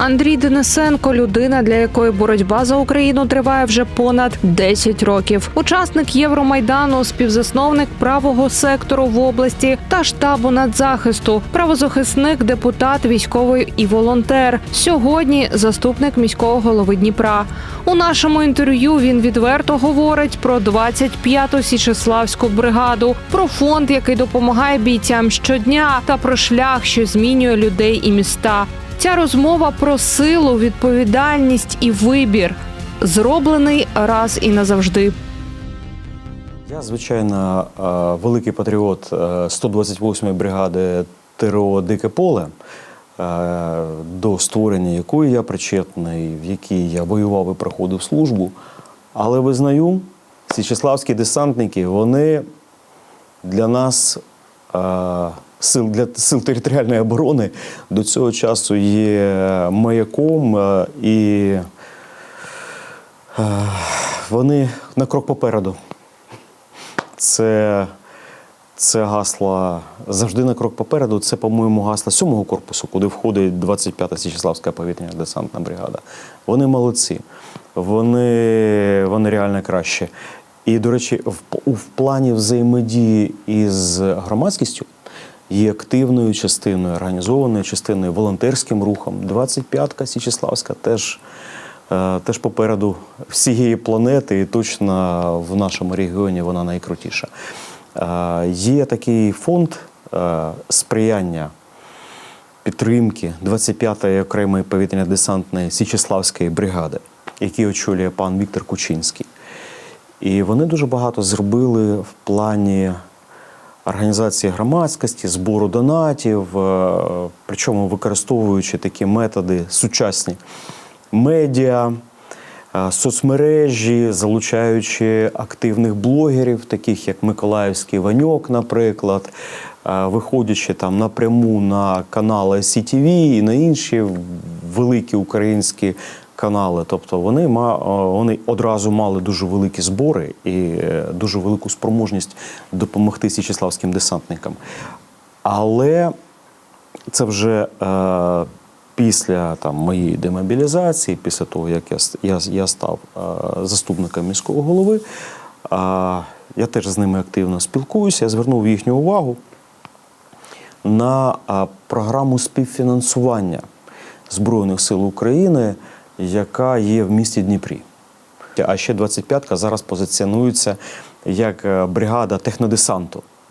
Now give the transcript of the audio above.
Андрій Денисенко людина, для якої боротьба за Україну триває вже понад 10 років. Учасник Євромайдану, співзасновник правого сектору в області та штабу нацзахисту, правозахисник, депутат, військовий і волонтер. Сьогодні заступник міського голови Дніпра. У нашому інтерв'ю він відверто говорить про 25-ту Січеславську бригаду, про фонд, який допомагає бійцям щодня, та про шлях, що змінює людей і міста. Ця розмова про силу, відповідальність і вибір, зроблений раз і назавжди. Я, звичайно, е, великий патріот е, 128-ї бригади ТРО Дике поле, е, до створення якої я причетний, в якій я воював і проходив службу. Але визнаю, січеславські десантники, вони для нас, е, сил, для сил територіальної оборони, до цього часу є маяком е, і е, вони на крок попереду. Це, це гасла завжди на крок попереду. Це, по-моєму, гасла сьомого корпусу, куди входить 25-та Січеславська повітряна десантна бригада. Вони молодці, вони, вони реально кращі. І, до речі, в, в плані взаємодії із громадськістю є активною частиною, організованою частиною, волонтерським рухом. 25-ка Січеславська теж е, теж попереду всієї планети, і точно в нашому регіоні вона найкрутіша. Е, Є такий фонд е, сприяння підтримки 25-ї окремої повітряно-десантної Січеславської бригади, який очолює пан Віктор Кучинський. І вони дуже багато зробили в плані організації громадськості, збору донатів, е, причому використовуючи такі методи сучасні. Медіа, е, соцмережі, залучаючи активних блогерів, таких як Миколаївський Ваньок, наприклад, е, виходячи там напряму на канали CTV і на інші великі українські канали. Тобто вони, ма- е, вони одразу мали дуже великі збори і е, дуже велику спроможність допомогти січеславським десантникам. Але це вже е, після там, моєї демобілізації, після того, як я, я, я став е, заступником міського голови, е, я теж з ними активно спілкуюся, я звернув їхню увагу на е, програму співфінансування Збройних сил України, яка є в місті Дніпрі. А ще 25-ка зараз позиціонується як е, бригада технодесанту.